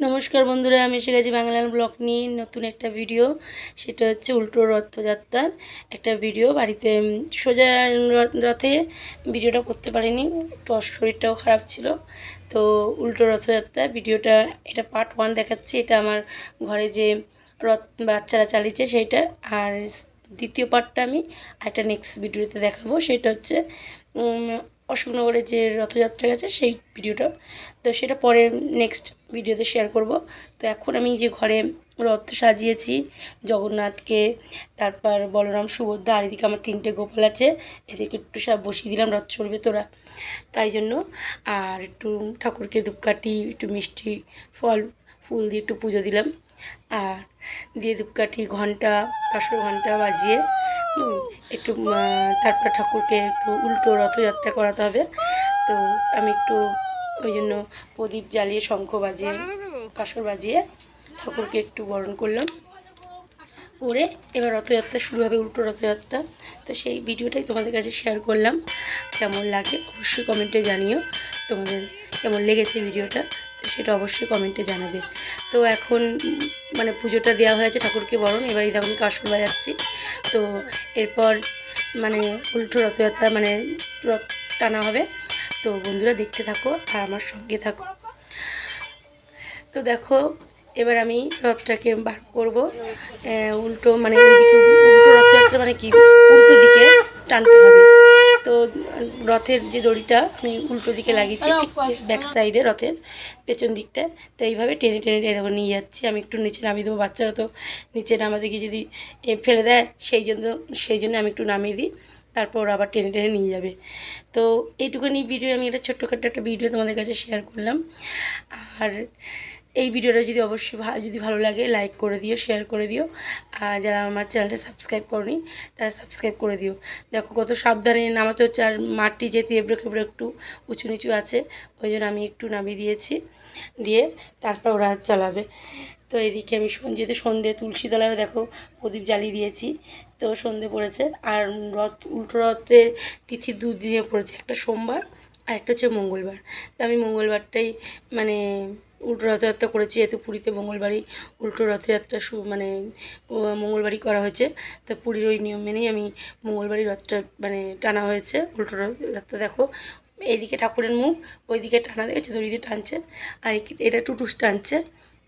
নমস্কার বন্ধুরা, আমি এসে গেছি বাংলার ব্লগ নিয়ে নতুন একটা ভিডিও সেটা হচ্ছে উল্টো রথযাত্রার একটা ভিডিও বাড়িতে সোজা রথ- ভিডিওটা করতে পারিনি। একটু শরীরটাও খারাপ ছিল। তো উল্টো রথযাত্রা ভিডিওটা এটা পার্ট ওয়ান দেখাচ্ছি। এটা আমার ঘরে যে রথ বাচ্চারা চালিয়েছে সেইটা। আর দ্বিতীয় পার্টটা আমি একটা নেক্সট ভিডিওতে দেখাবো। সেটা হচ্ছে উম, অশোকনগরে যে রথযাত্রা গেছে সেই ভিডিওটা। তো সেটা পরে নেক্সট ভিডিওতে শেয়ার করব। তো এখন আমি যে ঘরে রথ সাজিয়েছি জগন্নাথকে তারপর বলরাম সুভদ্রা আর এদিকে আমার তিনটে গোপাল আছে এদিকে একটু সব বসিয়ে দিলাম রথ চড়বে তোরা। তাই জন্য আর একটু ঠাকুরকে ধূপকাঠি একটু মিষ্টি ফল ফুল দিয়ে একটু পুজো দিলাম। আর দিয়ে ধূপকাঠি ঘণ্টা পাঁচশো ঘণ্টা বাজিয়ে একটু তারপর ঠাকুরকে একটু উল্টো রথযাত্রা করাতে হবে। তো আমি একটু ওই জন্য প্রদীপ জ্বালিয়ে শঙ্খ বাজিয়ে কাসর বাজিয়ে ঠাকুরকে একটু বরণ করলাম। করে এবার রথযাত্রা শুরু হবে, উল্টো রথযাত্রা। তো সেই ভিডিওটাই তোমাদের কাছে শেয়ার করলাম। কেমন লাগে অবশ্যই কমেন্টে জানিও। তোমাদের কেমন লেগেছে ভিডিওটা? তো সেটা অবশ্যই কমেন্টে জানাবে। তো এখন মানে পুজোটা দেওয়া হয়েছে ঠাকুরকে বরণ, এবার এই দেখুন কাসর বাজাচ্ছি। তো এরপর মানে উল্টো রথযাত্রা মানে রথ টানা হবে। তো বন্ধুরা দেখতে থাকো আর আমার সঙ্গে থাকো। তো দেখো, এবার আমি রথটাকে বার করব। উল্টো মানে উল্টো রথযাত্রা মানে কি? উল্টো দিকে টানতে হবে। রথের যে দড়িটা আমি উল্টো দিকে লাগিয়েছি ঠিক ব্যাক সাইডে রথের পেছন দিকটা। তো এইভাবে টেনে টেনে টেনে দেখো নিয়ে যাচ্ছি। আমি একটু নিচে নামিয়ে দেবো বাচ্চারা তো নিচে নামাতে গিয়ে যদি এ, ফেলে দেয় সেই জন্য সেই জন্য আমি একটু নামিয়ে দিই। তারপর আবার টেনে টেনে নিয়ে যাবে। তো এইটুকুনি ভিডিও আমি একটা ছোট্টখাটো একটা ভিডিও তোমাদের কাছে শেয়ার করলাম। আর এই ভিডিওটা যদি অবশ্যই যদি ভালো লাগে লাইক করে দিও শেয়ার করে দিও। আর যারা আমার চ্যানেলটা সাবস্ক্রাইব করনি, তারা সাবস্ক্রাইব করে দিও। দেখো, কত সাবধানে নামাতে হচ্ছে, আর মাটি যেহেতু এবড়ো খেবড়ো একটু উঁচু নিচু আছে, ওই জন্য আমি একটু নামিয়ে দিয়েছি। দিয়ে তারপর ওরা চালাবে। তো এদিকে আমি যেহেতু সন্ধে তুলসী তলায় দেখো প্রদীপ জ্বালিয়ে দিয়েছি, তো সন্ধে পড়েছে। আর রথ, উল্টো রথের তিথি দুদিনে পড়েছে, একটা সোমবার আর একটা হচ্ছে মঙ্গলবার। তো আমি মঙ্গলবারটাই মানে উল্টো রথযাত্রা করেছি যেহেতু পুরীতে মঙ্গলবারই উল্টো রথযাত্রা মানে মঙ্গলবারই করা হয়েছে। তো পুরীর ওই নিয়ম মেনেই আমি মঙ্গলবারই রথটা মানে টানা হয়েছে উল্টো রথযাত্রা দেখো। এইদিকে ঠাকুরের মুখ ওইদিকে টানা দেখেছে? দড়ি দিয়ে টানছে আর এটা টুটুস টানছে।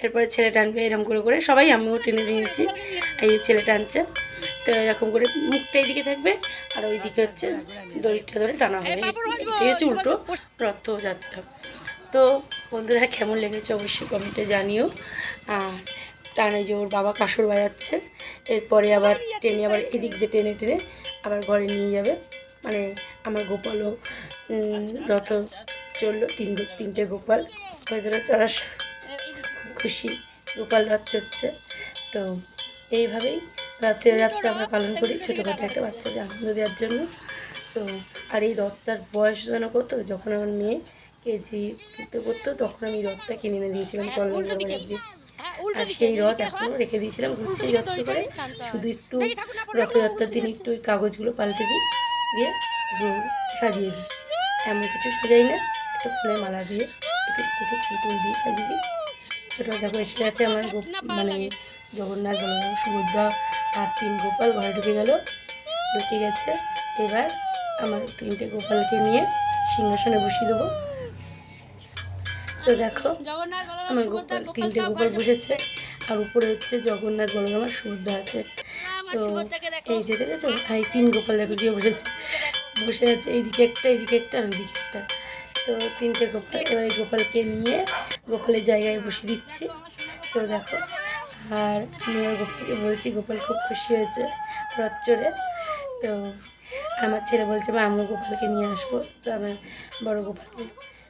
এরপরে ছেলে টানবে এরকম করে করে। সবাই আমিও টেনে নিয়েছি এই যে ছেলে টানছে। তো এরকম করে মুখটা এইদিকে থাকবে আর ওইদিকে হচ্ছে দড়িটা ধরে টানা হবে এটাই হচ্ছে উল্টো রথযাত্রা। তো বন্ধুরা কেমন লেগেছে অবশ্যই কমেন্টে জানিও। আর টানে যে ওর বাবা কাসর বাজাচ্ছে, এরপরে আবার টেনে আবার এদিক দিয়ে টেনে টেনে আবার ঘরে নিয়ে যাবে। মানে আমার গোপালও রথ চলল, তিন তিনটে গোপাল। ওদের চড়ার খুশি গোপাল রথ চড়ছে। তো এইভাবেই রথযাত্রা আমরা পালন করি ছোটোখাটো একটা বাচ্চাদের আনন্দ দেওয়ার জন্য। তো আর এই রথটার বয়স যেন কত, যখন আমার মেয়ে কেজি করতে করতে তখন আমি রথটা কিনে এনে দিয়েছিলাম কল্যাণ বাজার দিয়ে। আর সেই রথ এখনও রেখে দিয়েছিলাম গুছিয়ে যত্ন করে শুধু একটু রথযাত্রার দিন একটু ওই কাগজগুলো পাল্টে দিই দিয়ে সাজিয়ে দিই। এমন কিছু সাজাই না একটা ফুলের মালা দিয়ে একটু কুটু ফুল টুল দিয়ে সাজিয়ে দিই। সেটা দেখো এসে গেছে আমার মানে জগন্নাথ বলরাম সুভদ্রা আর তিন গোপাল ঘরে ঢুকে গেল ঢুকে গেছে। এবার আমার তিনটে গোপালকে নিয়ে সিংহাসনে বসিয়ে দেবো। তো দেখো আমার গোপাল তিনটে গোপাল বসেছে আর উপরে হচ্ছে জগন্নাথ বলরাম আর সুভদ্রা আছে। তো এই যে দেখেছ এই তিন গোপাল দেখো গিয়ে বসেছে। বসে আছে এইদিকে একটা এইদিকে একটা আর ওইদিকে একটা। তো তিনটে গোপাল এবার এই গোপালকে নিয়ে গোপালের জায়গায় বসিয়ে দিচ্ছি। তো দেখো আর আমি গোপালকে বলছি গোপাল খুব খুশি হয়েছে রথ চড়ে। তো আমার ছেলে বলছে মা আমরা গোপালকে নিয়ে আসব। তো আমার বড় গোপালকে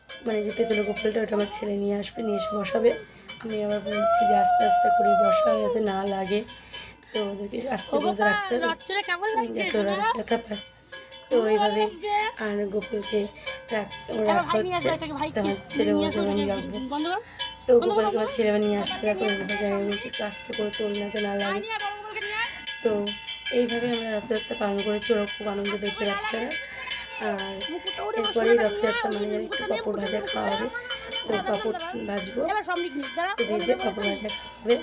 মানে যে পেতলে গোপালটা ওটা আমার ছেলে নিয়ে আসবে নিয়ে এসে বসাবে। আমি আবার বলছি যে আস্তে আস্তে করে বসা যাতে না লাগে। তো ওদেরকে আস্তে করে রাখতে হবে। যাতে ওরা ব্যথা পায় তো ওইভাবে আর গোকুলকে রাখ- রাখা হচ্ছে তো আমার ছেলে আমি রাখব তো গোপালকে আমার ছেলে নিয়ে আসছে এইভাবে আমি আস্তে করে তোল যাতে না লাগে। তো এইভাবে আমরা রথযাত্রা পালন করেছি ওরা খুব আনন্দ পেয়েছে বাচ্চারা আর এরপরে রথযাত্রা মানে যেন একটু পাপড় ভাজা খাওয়া হবে। তো পাপড় ভাজবো। ভেজে পাপড় ভাজা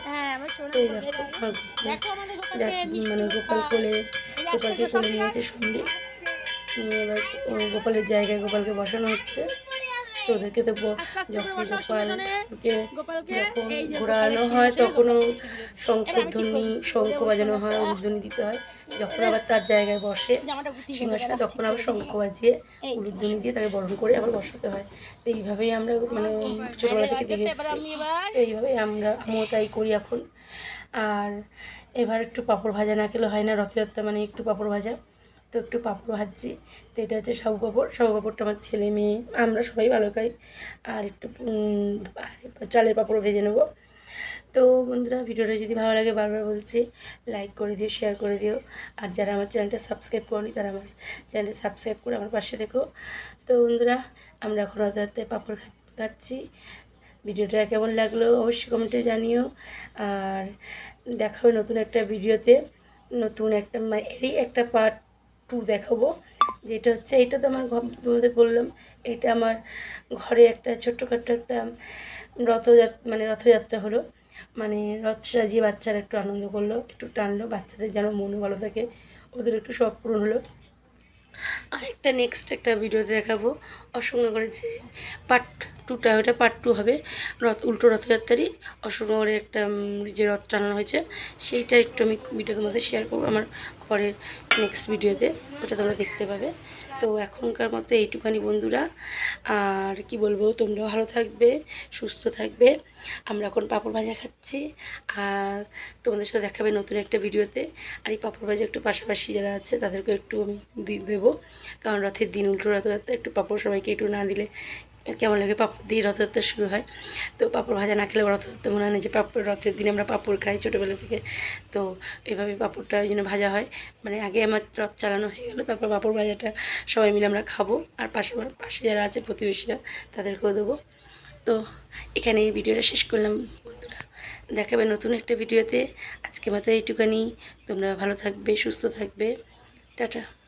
হ্যাঁ এই দেখো দেখো আমাদের যাক, গোপালকে মানে গোপাল কোলে গোপালকে কোলে নিয়েছে সঙ্গে নিয়ে এবার গোপালের জায়গায় গোপালকে বসানো হচ্ছে। ওদেরকে তো যখন গোপালকে। যখন ঘোরানো হয় তখনও শঙ্খধ্বনি শঙ্খ বাজানো হয় উলুধ্বনি দিতে হয়। যখন আবার তার জায়গায় বসে সিংহাসনে তখন আবার শঙ্খ বাজিয়ে উলুধ্বনি দিয়ে তাকে বরণ করে আবার বসাতে হয়। তো এইভাবেই আমরা মানে ছোটোবেলা থেকে দেখে এসেছি এইভাবেই আমরা আমিও তাই করি এখন। আর এবার একটু পাঁপড় ভাজা না খেলে হয় না রথযাত্রা মানে একটু পাঁপড় ভাজা। তো একটু পাঁপড় ভাজছি। তো এটা হচ্ছে সাবু পাঁপড়। সাবু পাঁপড়টা আমার ছেলে মেয়ে। আমরা সবাই ভালো খাই। আর একটু চালের পাঁপড় ভেজে নেব। তো বন্ধুরা, ভিডিওটা যদি ভালো লাগে, বারবার বলছি লাইক করে দিও শেয়ার করে দিও। আর যারা আমার চ্যানেলটা সাবস্ক্রাইব করনি, তারা আমার চ্যানেলটা সাবস্ক্রাইব করে আমার পাশে দেখো। তো বন্ধুরা, আমরা এখন রথযাত্রায় পাঁপড় খা- খাচ্ছি। ভিডিওটা কেমন লাগল, অবশ্যই কমেন্টে জানিও। আর দেখা হবে নতুন একটা ভিডিওতে। নতুন একটা মানে এরই একটা পার্ট টু দেখাবো যেটা হচ্ছে, এটা তো আমার তোমাদের বললাম, এটা আমার ঘরে একটা ছোট্টখাট্ট একটা রথযাত্রা মানে রথযাত্রা হলো। মানে রথ সাজিয়ে বাচ্চারা একটু আনন্দ করল, একটু টানলো, বাচ্চাদের যেন মনও ভালো থাকে, ওদের একটু শখ পূরণ হলো। আর একটা নেক্সট একটা ভিডিওতে দেখাবো। অশোকনগরের যে পার্ট টুটা ওটা পার্ট টু হবে। রথ, উল্টো রথযাত্রারই অশোকনগরে একটা যে রথ টানানো হয়েছে, সেইটা একটু আমি ভিডিও তোমাদের শেয়ার করব আমার পরের নেক্সট ভিডিওতে ওটা তোমরা দেখতে পাবে। তো এখনকার মতো এইটুখানি বন্ধুরা। আর কি বলব, তোমরাও ভালো থাকবে, সুস্থ থাকবে। আমরা এখন পাঁপড় ভাজা খাচ্ছি। আর তোমাদের সাথে দেখাবে নতুন একটা ভিডিওতে। আর এই পাঁপড় ভাজা একটু পাশাপাশি যারা আছে তাদেরকে একটু আমি দিয়ে দেবো। কারণ রথের দিন উল্টো রাত একটু পাঁপড় সবাইকে একটু না দিলে কেমন লাগে পাঁপড় দিয়ে রথযাত্রা শুরু হয়। তো পাঁপড় ভাজা না খেলে রথযাত্রা মনে হয় না যে পাপড় রথের দিনে আমরা পাপড় খাই ছোটোবেলা থেকে। তো এভাবে পাঁপড়টা ওই জন্য ভাজা হয়। মানে আগে আমার রথ চালানো হয়ে গেলো, তারপর পাঁপড় ভাজাটা সবাই মিলে আমরা খাব। আর পাশে পাশে যারা আছে প্রতিবেশীরা, তাদেরকেও দেবো। তো এখানে এই ভিডিওটা শেষ করলাম বন্ধুরা। দেখাবে নতুন একটা ভিডিওতে। আজকে মতো এইটুখানি। তোমরা ভালো থাকবে, সুস্থ থাকবে। টাটা।